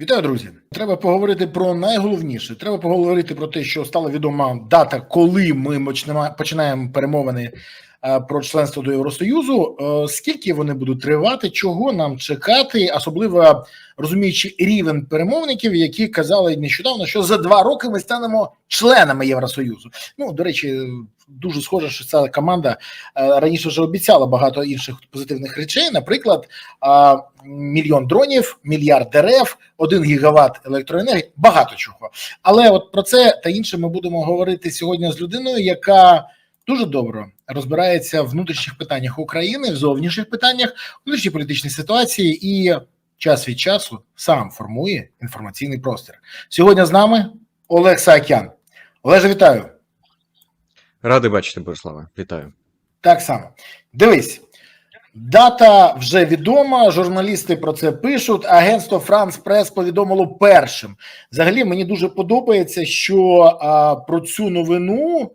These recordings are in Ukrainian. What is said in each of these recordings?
Вітаю, друзі! Треба поговорити про найголовніше. Треба поговорити про те, що стала відома дата, коли ми починаємо перемовини про членство до Євросоюзу. Е, Скільки вони будуть тривати, чого нам чекати, особливо розуміючи рівень перемовників, які казали нещодавно, що за два роки ми станемо членами Євросоюзу. Ну до речі, дуже схоже, що ця команда е, раніше вже обіцяла багато інших позитивних речей. Наприклад, мільйон дронів, мільярд дерев, один гігават електроенергії, багато чого. Але от про це та інше ми будемо говорити сьогодні з людиною, яка дуже добре розбирається в внутрішніх питаннях України, в зовнішніх питаннях, в внутрішній політичній ситуації і час від часу сам формує інформаційний простір. Сьогодні з нами Олег Саакян. Олеже, вітаю. Радий бачити, Бориславе. Вітаю. Так само. Дивись, дата вже відома. Журналісти про це пишуть. Агентство Франс Прес повідомило першим. Взагалі, мені дуже подобається, що а, про цю новину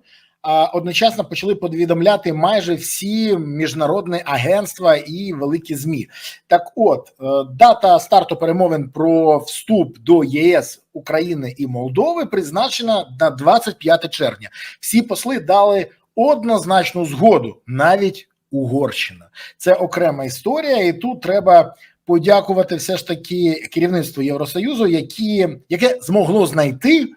одночасно почали повідомляти майже всі міжнародні агентства і великі змі. Так, от е, дата старту перемовин про вступ до ЄС України і Молдови призначена на 25 червня. Всі посли дали однозначну згоду, навіть Угорщина. Це окрема історія, і тут треба подякувати все ж таки керівництву Євросоюзу, які, яке змогло знайти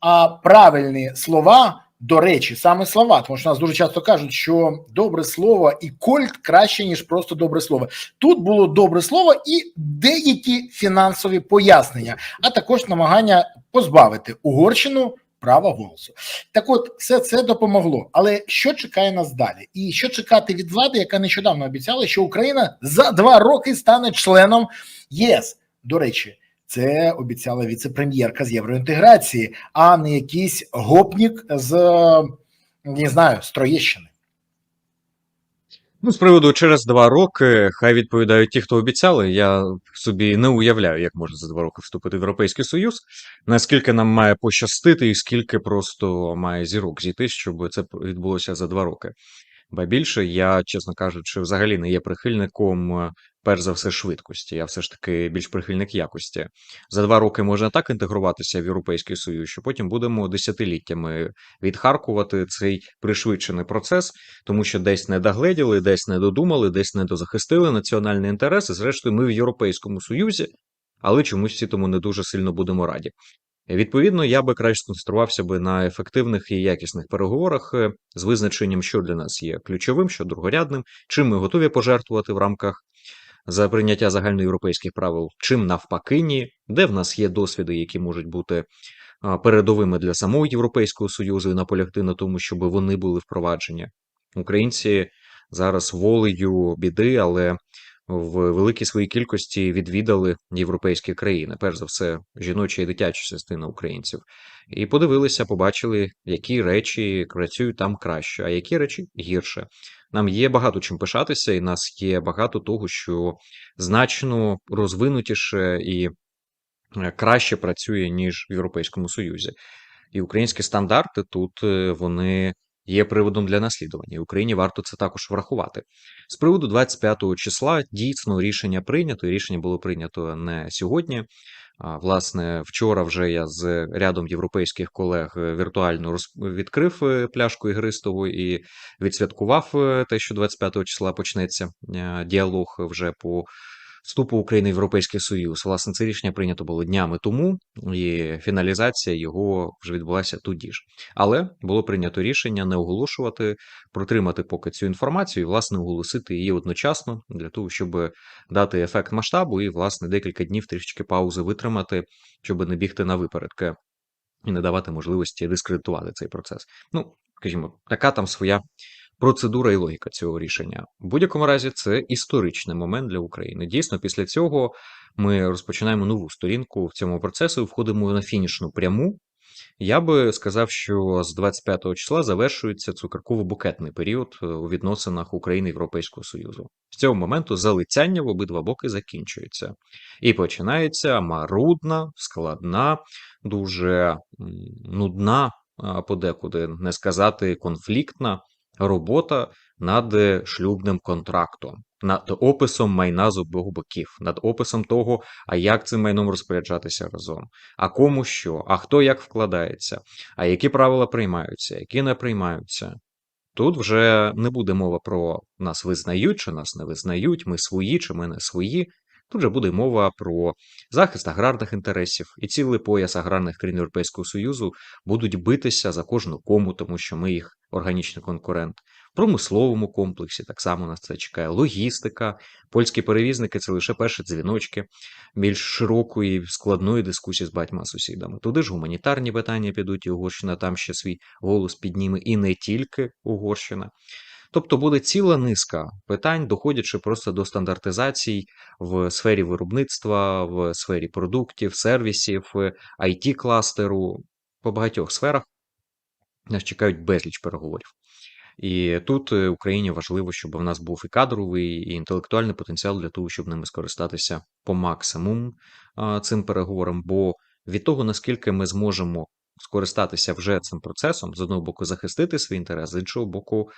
а, правильні слова. До речі, саме слова, тому що нас дуже часто кажуть, що добре слово і кольт краще ніж просто добре слово. Тут було добре слово і деякі фінансові пояснення, а також намагання позбавити Угорщину права голосу. Так, от все це допомогло. Але що чекає нас далі? І що чекати від влади, яка нещодавно обіцяла, що Україна за два роки стане членом ЄС? До речі, це обіцяла віце-прем'єрка з євроінтеграції, а не якийсь гопнік з не знаю з Троєщини. Ну, з приводу через два роки, хай відповідають ті, хто обіцяли. Я собі не уявляю, як можна за два роки вступити в Європейський Союз, наскільки нам має пощастити, і скільки просто має зірок зійти, щоб це відбулося за два роки. Ба більше, я, чесно кажучи, взагалі не є прихильником, е, перш за все, швидкості. Я все ж таки більш прихильник якості. За два роки можна так інтегруватися в Європейський Союз, що потім будемо десятиліттями відхаркувати цей пришвидшений процес, тому що десь не догледіли, десь не додумали, десь не дозахистили національні інтереси. Зрештою, ми в Європейському Союзі, але чомусь всі тому не дуже сильно будемо раді. Відповідно, я би краще сконцентрувався би на ефективних і якісних переговорах е, з визначенням, що для нас є ключовим, що другорядним, чим ми готові пожертвувати в рамках за прийняття загальноєвропейських правил, чим навпаки ні, де в нас є досвіди, які можуть бути передовими для самого Європейського Союзу і наполягти на тому, щоб вони були впроваджені. Українці зараз волею біди, але в великій своїй кількості відвідали європейські країни, перш за все, жіноча і дитяча частина українців, і подивилися, побачили, які речі працюють там краще, а які речі гірше. Нам є багато чим пишатися, і нас є багато того, що значно розвинутіше і е, краще працює, ніж в Європейському Союзі. І українські стандарти тут е, вони є приводом для наслідування. Україні варто це також врахувати. З приводу 25 числа дійсно рішення прийнято. Рішення було прийнято не сьогодні. Власне, вчора вже я з рядом європейських колег е, віртуально роз- відкрив е, пляшку ігристову і відсвяткував е, те, що 25 числа почнеться діалог вже по вступу України в Європейський Союз. Власне, це рішення прийнято було днями тому, і фіналізація його вже відбулася тоді ж. Але було прийнято рішення не оголошувати, протримати поки цю інформацію і, власне, оголосити її одночасно для того, щоб дати ефект масштабу і, власне, декілька днів трішечки паузи витримати, щоб не бігти на випередки і не давати можливості дискредитувати цей процес. Ну, скажімо, така там своя процедура і логіка цього рішення. В будь-якому разі, це історичний момент для України. Дійсно, після цього ми розпочинаємо нову сторінку в цьому процесу і входимо на фінішну пряму. Я би сказав, що з 25 числа завершується цукерково-букетний період е, у відносинах України і Європейського Союзу. З цього моменту залицяння в обидва боки закінчується. І починається марудна, складна, дуже нудна, подекуди не сказати конфліктна робота над е, шлюбним контрактом, над описом майна з обох боків, над описом того, а як цим майном розпоряджатися разом, а кому що, а хто як вкладається, а які правила приймаються, які не приймаються. Тут вже не буде мова про нас визнають чи нас не визнають, ми свої чи ми не свої. Тут же буде мова про захист аграрних інтересів, і цілий пояс аграрних країн Європейського Союзу будуть битися за кожну кому, тому що ми їх органічний конкурент. В промисловому комплексі так само нас це чекає. Логістика, польські перевізники це лише перші дзвіночки більш широкої, складної дискусії з багатьма сусідами. Туди ж гуманітарні питання підуть, і Угорщина там ще свій голос підніме, і не тільки Угорщина. Тобто буде ціла низка питань, доходячи просто до стандартизацій в сфері виробництва, в сфері продуктів, сервісів, it кластеру по багатьох сферах нас чекають безліч переговорів. І тут е, Україні важливо, щоб в нас був і кадровий, і інтелектуальний потенціал для того, щоб ними скористатися по максимуму цим переговорам. Бо від того, наскільки ми зможемо скористатися вже цим процесом, з одного боку, захистити свій інтерес, з іншого боку,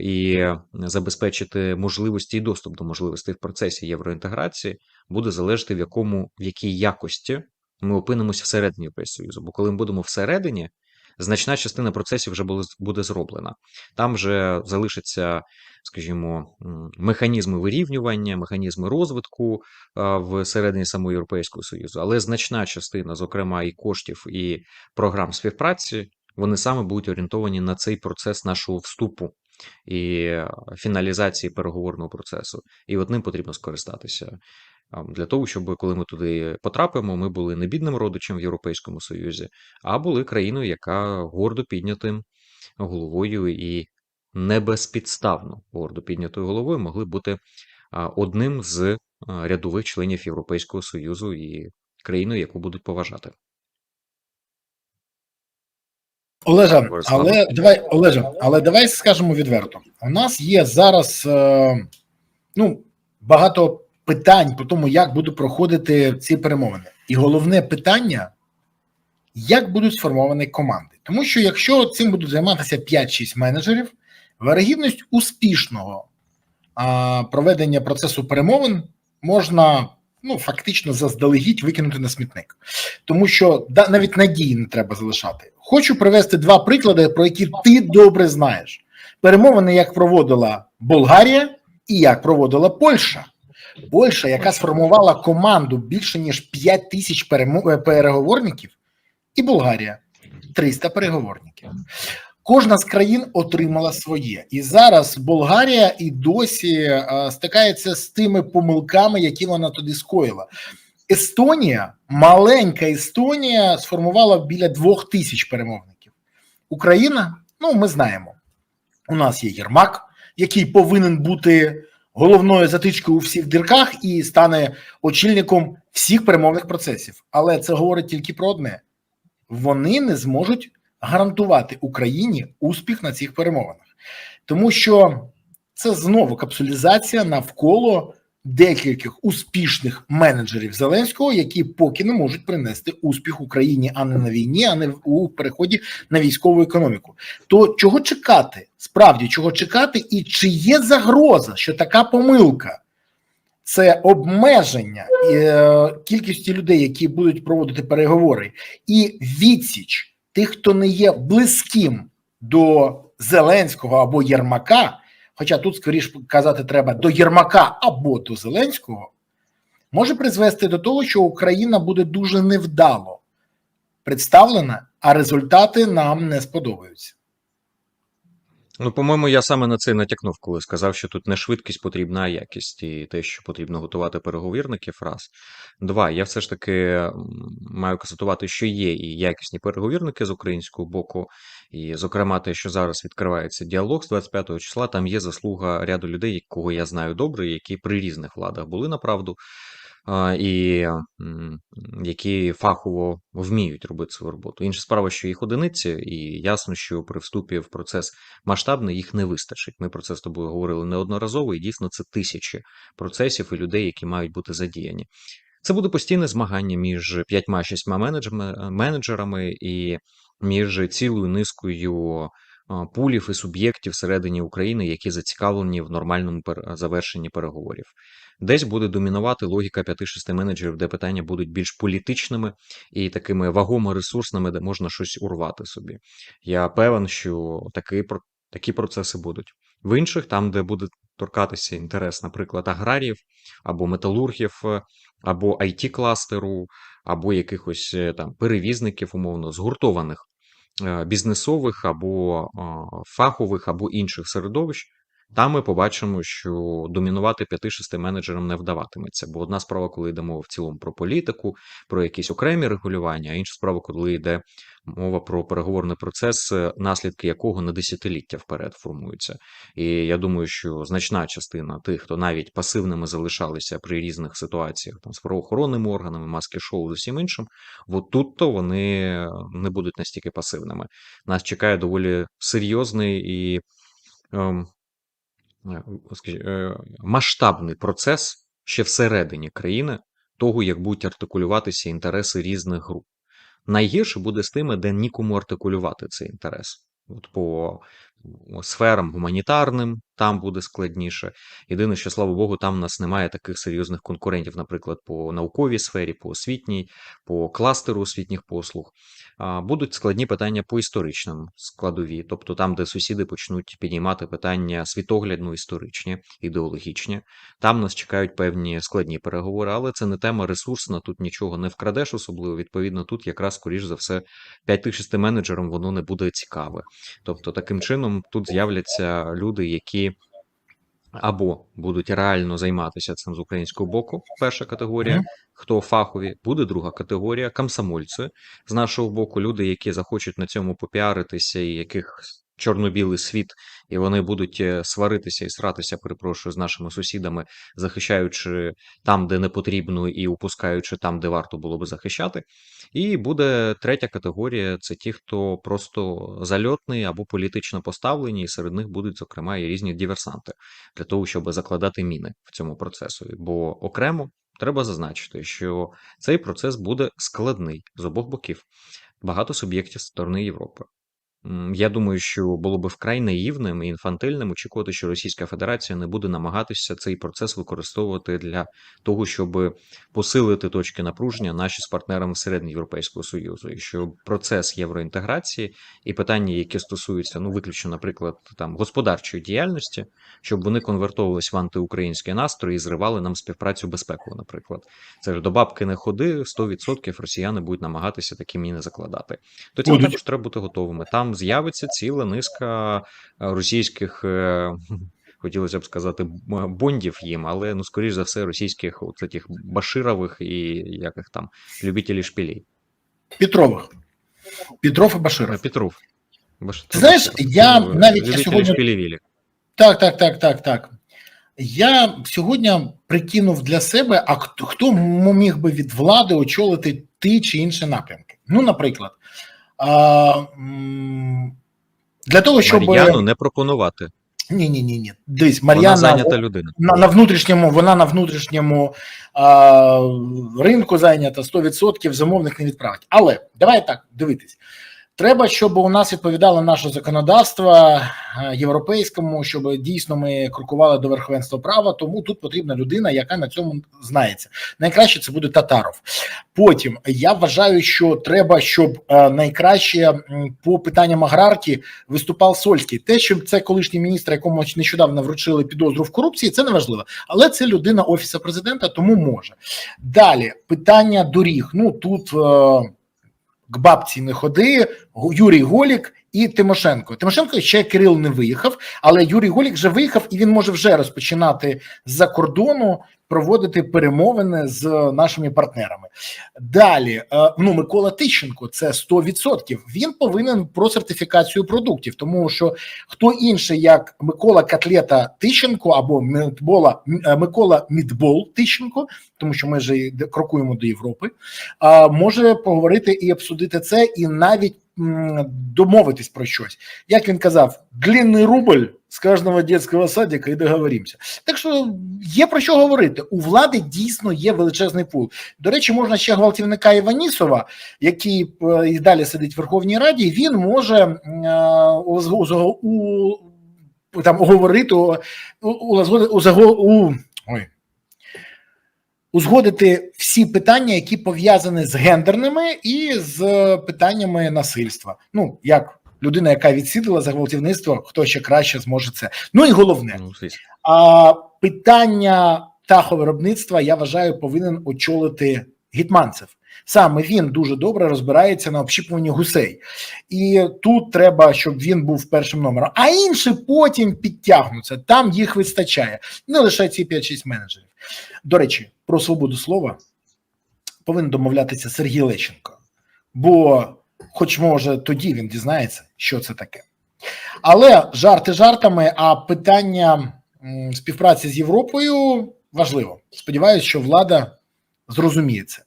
і забезпечити можливості і доступ до можливостей в процесі євроінтеграції, буде залежати в якому в якій якості ми опинимося всередині Європейського Союзу. Бо коли ми будемо всередині, значна частина процесів вже буде зроблена. Там вже залишаться, скажімо, механізми вирівнювання, механізми розвитку всередині самого Європейського Союзу, але значна частина, зокрема, і коштів, і програм співпраці, вони саме будуть орієнтовані на цей процес нашого вступу і фіналізації переговорного процесу. І от ним потрібно скористатися. Для того, щоб коли ми туди потрапимо, ми були не бідним родичем в Європейському Союзі, а були країною, яка гордо піднятим головою і не безпідставно гордо піднятою головою могли бути одним з рядових членів Європейського Союзу і країною, яку будуть поважати. Олежа, але давай, Олежа, але давай скажемо відверто. У нас є зараз е, ну, багато питань по тому, як будуть проходити ці перемовини. І головне питання, як будуть сформовані команди. Тому що якщо цим будуть займатися 5-6 менеджерів, вирогідність успішного а, проведення процесу перемовин можна ну, фактично заздалегідь викинути на смітник. Тому що да, навіть надії не треба залишати. Хочу привести два приклади, про які ти добре знаєш: перемовини, як проводила Болгарія і як проводила Польща. Польща, яка сформувала команду більше ніж 5 тисяч е, переговорників, і Болгарія 300 переговорників. Кожна з країн отримала своє, і зараз Болгарія і досі е, стикається з тими помилками, які вона тоді скоїла. Естонія, маленька Естонія, сформувала біля двох тисяч перемовників. Україна, ну ми знаємо, у нас є Єрмак, який повинен бути головною затичкою у всіх дірках і стане очільником всіх перемовних процесів. Але це говорить тільки про одне: вони не зможуть гарантувати Україні успіх на цих перемовинах, тому що це знову капсулізація навколо декількох успішних менеджерів Зеленського, які поки не можуть принести успіх Україні, а не на війні, а не у переході на військову економіку. То чого чекати? Справді чого чекати, і чи є загроза, що така помилка? Це обмеження е, кількості людей, які будуть проводити переговори, і відсіч тих, хто не є близьким до Зеленського або Єрмака, хоча тут скоріш казати треба до Єрмака або до Зеленського, може призвести до того, що Україна буде дуже невдало представлена, а результати нам не сподобаються. Ну, по-моєму, я саме на це натякнув, коли сказав, що тут не швидкість потрібна, а якість, і те, що потрібно готувати переговірників, раз. Два, я все ж таки маю констатувати, що є і якісні переговірники з українського боку, і, зокрема, те, що зараз відкривається діалог з 25 числа, там є заслуга ряду людей, кого я знаю добре, які при різних владах були направду, і які фахово вміють робити свою роботу. Інша справа, що їх одиниці, і ясно, що при вступі в процес масштабний їх не вистачить. Ми про це з тобою говорили неодноразово, і дійсно це тисячі процесів і людей, які мають бути задіяні. Це буде постійне змагання між п'ятьма-шістьма менеджерами, менеджерами і між цілою низкою пулів і суб'єктів всередині України, які зацікавлені в нормальному завершенні переговорів. Десь буде домінувати логіка 5-6 менеджерів, де питання будуть більш політичними і такими вагомо ресурсними, де можна щось урвати собі. Я певен, що про- такі процеси будуть. В інших, там, де буде торкатися інтерес, наприклад, аграріїв або металургів, або it кластеру або якихось е, там перевізників, умовно, згуртованих е, бізнесових або фахових, або інших середовищ, там ми побачимо, що домінувати 5-6 менеджерам не вдаватиметься. Бо одна справа, коли йде мова в цілому про політику, про якісь окремі регулювання, а інша справа, коли йде мова про переговорний процес, е, наслідки якого на десятиліття вперед формуються. І я думаю, що значна частина тих, хто навіть пасивними залишалися при різних ситуаціях там з правоохоронними органами, маски шоу з усім іншим, от тут-то вони не будуть настільки пасивними. Нас чекає доволі серйозний і ем, е, скажі- е, масштабний процес ще всередині країни того, як будуть артикулюватися інтереси різних груп. Найгірше буде з тими, де нікому артикулювати цей інтерес. От по сферам гуманітарним там буде складніше. Єдине, що слава Богу, там у нас немає таких серйозних конкурентів, наприклад, по науковій сфері, по освітній, по кластеру освітніх послуг. Будуть складні питання по історичним складові, тобто там, де сусіди почнуть підіймати питання світоглядно історичні, ідеологічні. Там нас чекають певні складні переговори, але це не тема ресурсна, тут нічого не вкрадеш, особливо. Відповідно, тут якраз, скоріш за все, 5-6 менеджерам воно не буде цікаве. Тобто, таким чином тут з'являться люди, які або будуть реально займатися цим з українського боку, перша категорія, хто фахові, буде друга категорія, комсомольці. З нашого боку, люди, які захочуть на цьому попіаритися, і яких чорно-білий світ, і вони будуть е, сваритися і сратися, перепрошую, з нашими сусідами, захищаючи там, де не потрібно, і упускаючи там, де варто було би захищати. І буде третя категорія це ті, хто просто зальотний або політично поставлені, і серед них будуть, зокрема, і різні диверсанти для того, щоб закладати міни в цьому процесові. Бо окремо треба зазначити, що цей процес буде складний з обох боків. Багато суб'єктів сторони Європи. М, Я думаю, що було би вкрай наївним і інфантильним очікувати, що Російська Федерація не буде намагатися цей процес використовувати для того, щоб посилити точки напруження наші з партнерами всередині Європейського Союзу, і що процес євроінтеграції і питання, які стосуються, ну виключно, наприклад, там господарчої діяльності, щоб вони конвертовувались в антиукраїнські настрої і зривали нам співпрацю безпекову, наприклад. Це ж до бабки не ходи, 100% росіяни будуть намагатися такі міни закладати. До цього Будуть. також треба бути готовими. Там з'явиться ціла низка е, російських. е, Хотілося б сказати бондів їм, але ну скоріш за все російських от баширових і яких там любителів шпілей. Петрових. Петров і Баширов. Е, Петров. Баш... Ти знаєш, я е, навіть любителі сьогодні- шпілевілі. Так, так, так, так, так. Я сьогодні прикинув для себе, а хто, хто міг би від влади очолити ті чи інші напрямки. Ну, наприклад, а, для того, щоб Мар'яну не пропонувати. ні, ні, ні, ні. Дивись, Вона Мар'яна зайнята людина. на, на внутрішньому, вона на внутрішньому а, ринку зайнята 100% замовник не відправить. Але давай так дивитись. Треба, щоб у нас відповідало наше законодавство е, європейському, щоб дійсно ми крокували до верховенства права. Тому тут потрібна людина, яка на цьому знається. Найкраще це буде Татаров. Потім я вважаю, що треба, щоб е, найкраще по питанням аграрки виступав Сольський. Те, що це колишній міністр, якому нещодавно вручили підозру в корупції, це не важливо. Але це людина офісу президента, тому може. Далі питання доріг. Ну тут. К бабці не ходи, Юрій Голік і Тимошенко. Тимошенко ще Кирил не виїхав, але Юрій Голік вже виїхав і він може вже розпочинати з-за кордону проводити перемовини з нашими партнерами. Далі, е, ну Микола Тищенко, це 100%. Він повинен про сертифікацію продуктів, тому що хто інший, як Микола Котлета Тищенко або Митбола е, Микола Мідбол Тищенко, тому що ми ж крокуємо до Європи, може поговорити і обсудити це, і навіть домовитись про щось. Як він казав, длинний рубль з кожного дитячого садика і договоримося. Так що є про що говорити. У влади дійсно є величезний пул. До речі, можна ще гвалтівника Іванісова, який е, і далі сидить в Верховній Раді. Він може е, у, там говорити у, у, у, у, у, ой, узгодити всі питання, які пов'язані з гендерними і з питаннями насильства. Ну як людина, яка відсидила за гвалтівництво, хто ще краще зможе це. Ну і головне, Ну, а питання таховиробництва я вважаю повинен очолити гетманцев. Саме він дуже добре розбирається на общіпуванні гусей, і тут треба, щоб він був першим номером. А інші потім підтягнуться. Там їх вистачає. Не лише ці 5-6 менеджерів. До речі, про свободу слова повинен домовлятися Сергій Лещенко, бо, хоч може, тоді він дізнається, що це таке. Але жарти жартами, а питання співпраці з Європою важливо. Сподіваюся, що влада зрозуміє це.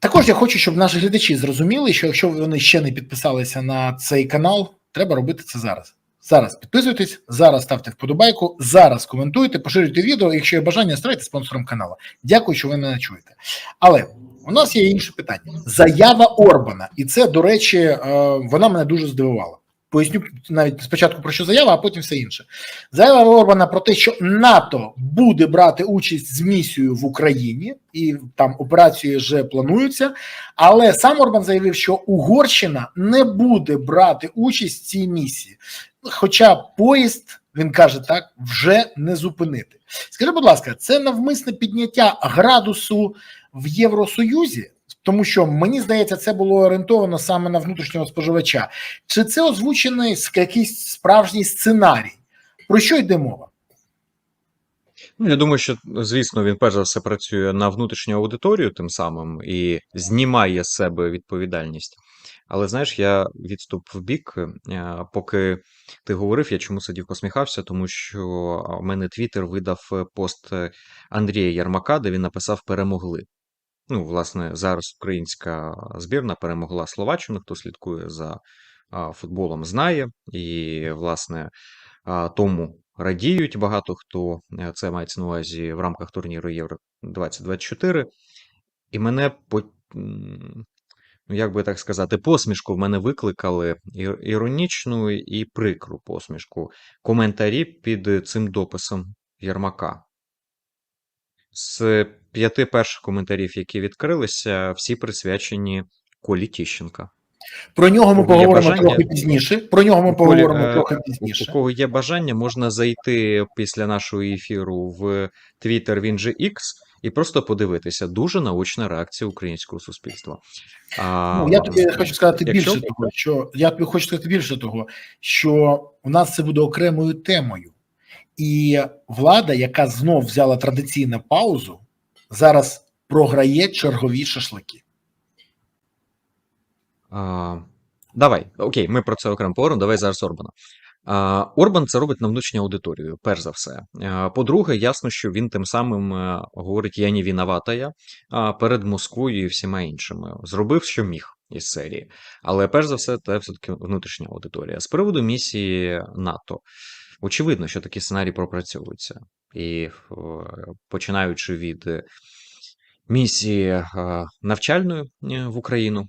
Також я хочу, щоб наші глядачі зрозуміли, що якщо вони ще не підписалися на цей канал, треба робити це зараз. Зараз підписуйтесь, зараз ставте вподобайку, зараз коментуйте, поширюйте відео. Якщо є бажання, ставайте спонсором каналу. Дякую, що ви мене чуєте. Але у нас є інше питання: заява Орбана, і це, до речі, е, вона мене дуже здивувала. Поясню навіть спочатку про що заява, а потім все інше. Заява Орбана про те, що НАТО буде брати участь з місією в Україні, і там операції вже плануються. Але сам Орбан заявив, що Угорщина не буде брати участь в цій місії. Хоча поїзд, він каже так, вже не зупинити. Скажи, будь ласка, це навмисне підняття градусу в Євросоюзі, тому що мені здається, це було орієнтовано саме на внутрішнього споживача. Чи це озвучений якийсь справжній сценарій? Про що йде мова? Ну, я думаю, що, звісно, він перш за все працює на внутрішню аудиторію тим самим і знімає з себе відповідальність. Але знаєш, я відступ в бік, е, поки ти говорив, я чому сидів посміхався, тому що мене Твіттер видав е, пост е, Андрія Ярмака, де він написав перемогли. Ну, власне, зараз українська збірна перемогла Словаччину, хто слідкує за футболом, знає. І, власне, тому радіють багато хто. Е, Це мається на увазі в рамках турніру Євро 2024. І мене по. Ну, як би так сказати, посмішку в мене викликали іронічну і прикру посмішку. Коментарі під цим дописом Єрмака. З п'яти перших коментарів, які відкрилися, всі присвячені Колі Тіщенка. Про нього ми У поговоримо бажання? трохи пізніше. Про нього ми Колі, поговоримо е, трохи У пізніше. кого є бажання, можна зайти після нашого ефіру в Twitter, він же X, і просто подивитися. Дуже наочна реакція українського суспільства. А, Ну, я тобі хочу сказати якщо- більше того, що я тобі хочу сказати більше того, що у нас це буде окремою темою, і влада, яка знов взяла традиційну паузу, зараз програє чергові шашлики. А, давай, окей, ми про це окремо поговоримо. Давай зараз Орбана. Орбан це робить на внутрішню аудиторію, перш за все. По-друге, ясно, що він тим самим е, говорить я не виновата я перед Москвою і всіма іншими. Зробив, що міг із серії. Але перш за все, це все-таки внутрішня аудиторія. З приводу місії НАТО. Очевидно, що такі сценарії пропрацьовуються. І е, починаючи від е, місії е, навчальної в Україну,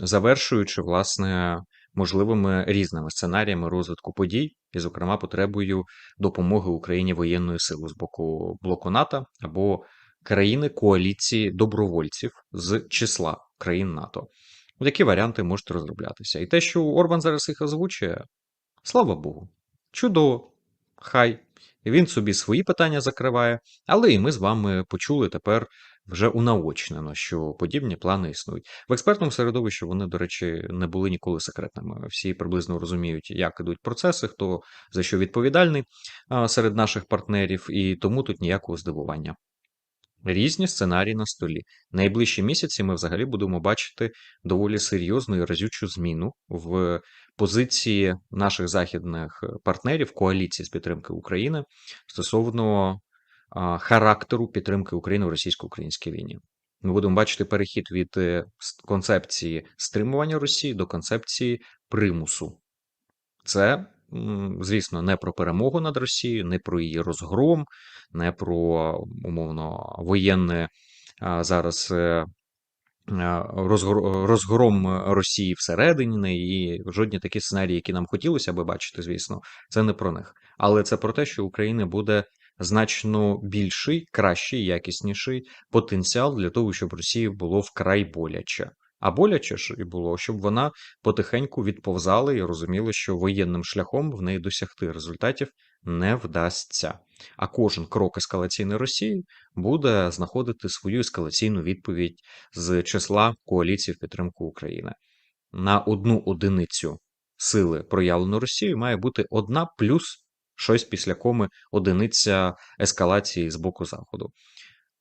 завершуючи, власне, можливими різними сценаріями розвитку подій, і, зокрема, потребою допомоги Україні воєнною силою з боку блоку НАТО або країни коаліції добровольців з числа країн НАТО. Такі варіанти можуть розроблятися. І те, що Орбан зараз їх озвучує, слава Богу, чудово, хай. Він собі свої питання закриває, але і ми з вами почули тепер вже унаочнено, що подібні плани існують. В експертному середовищі вони, до речі, не були ніколи секретними. Всі приблизно розуміють, як ідуть процеси, хто за що відповідальний серед наших партнерів, і тому тут ніякого здивування. Різні сценарії на столі. Найближчі місяці ми взагалі будемо бачити доволі серйозну і разючу зміну в позиції наших західних партнерів коаліції з підтримки України стосовно характеру підтримки України в російсько-українській війні. Ми будемо бачити перехід від е, концепції стримування Росії до концепції примусу. Це, звісно, не про перемогу над Росією, не про її розгром, не про умовно воєнне зараз е, розгром Росії всередині і жодні такі сценарії, які нам хотілося би бачити, звісно, це не про них. Але це про те, що у України буде значно більший, кращий, якісніший потенціал для того, щоб Росії було вкрай боляче. А боляче ж і було, щоб вона потихеньку відповзала і розуміла, що воєнним шляхом в неї досягти результатів не вдасться. А кожен крок ескалаційної Росії буде знаходити свою ескалаційну відповідь з числа коаліцій в підтримку України. На одну одиницю сили проявленої Росією має бути одна плюс щось після коми одиниця ескалації з боку Заходу.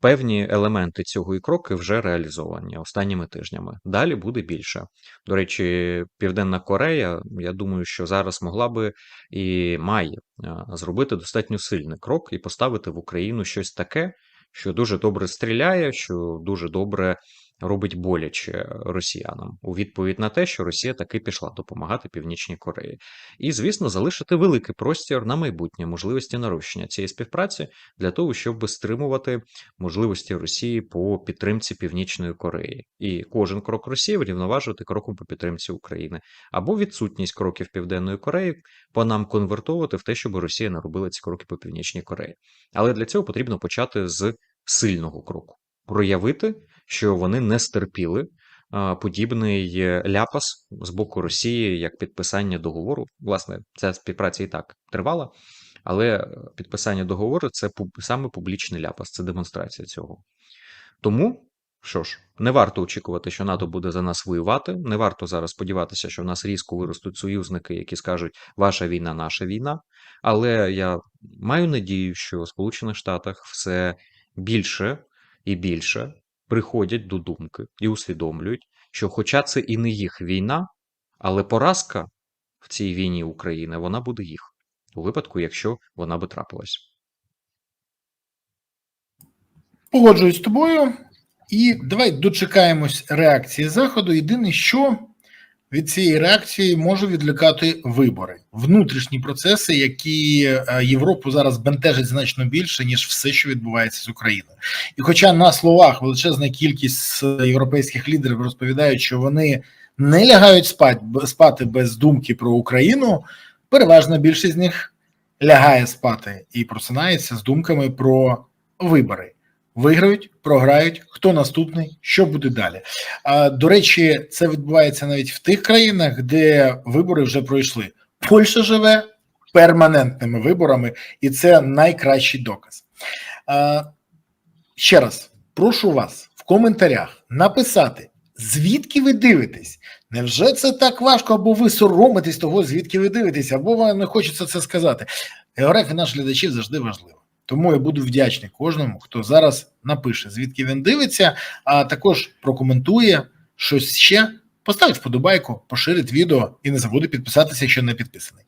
Певні елементи цього і кроки вже реалізовані останніми тижнями. Далі буде більше. До речі, Південна Корея, я думаю, що зараз могла би і має зробити достатньо сильний крок і поставити в Україну щось таке, що дуже добре стріляє, що дуже добре робить боляче росіянам у відповідь на те, що Росія таки пішла допомагати Північній Кореї. І, звісно, залишити великий простір на майбутнє можливості нарощення цієї співпраці для того, щоб стримувати можливості Росії по підтримці Північної Кореї, і кожен крок Росії врівноважувати кроком по підтримці України, або відсутність кроків Південної Кореї по нам конвертовувати в те, щоб Росія не робила ці кроки по Північній Кореї. Але для цього потрібно почати з сильного кроку, проявити, що вони не стерпіли. Подібний е, ляпас з боку Росії як підписання договору. Власне, ця співпраця і так тривала, але е, підписання договору це саме публічний ляпас, це демонстрація цього. Тому, що ж, не варто очікувати, що НАТО буде за нас воювати. Не варто зараз сподіватися, що в нас різко виростуть союзники, які скажуть ваша війна, наша війна. Але я маю надію, що в Сполучених Штатах все більше і більше приходять до думки і усвідомлюють, що, хоча це і не їх війна, але поразка в цій війні України вона буде їх у випадку, якщо вона би трапилась. Погоджуюсь з тобою. І давай дочекаємось реакції Заходу. Єдине, що від цієї реакції може відлякати вибори, внутрішні процеси, які е, Європу зараз бентежать значно більше, ніж все, що відбувається з Україною. І хоча на словах величезна кількість європейських лідерів розповідають, що вони не лягають спати, спати без думки про Україну, переважна більшість з них лягає спати і просинається з думками про вибори. Виграють, програють, хто наступний, що буде далі. А, До речі, це відбувається навіть в тих країнах, де вибори вже пройшли. Польща живе перманентними виборами, і це найкращий доказ. А, Ще раз прошу вас в коментарях написати, звідки ви дивитесь. Невже це так важко, або ви соромитесь того, звідки ви дивитесь, або вам не хочеться це сказати. Географія наших глядачів завжди важлива. Тому я буду вдячний кожному, хто зараз напише, звідки він дивиться, а також прокоментує щось ще, поставить вподобайку, поширить відео і не забуде підписатися, якщо не підписаний.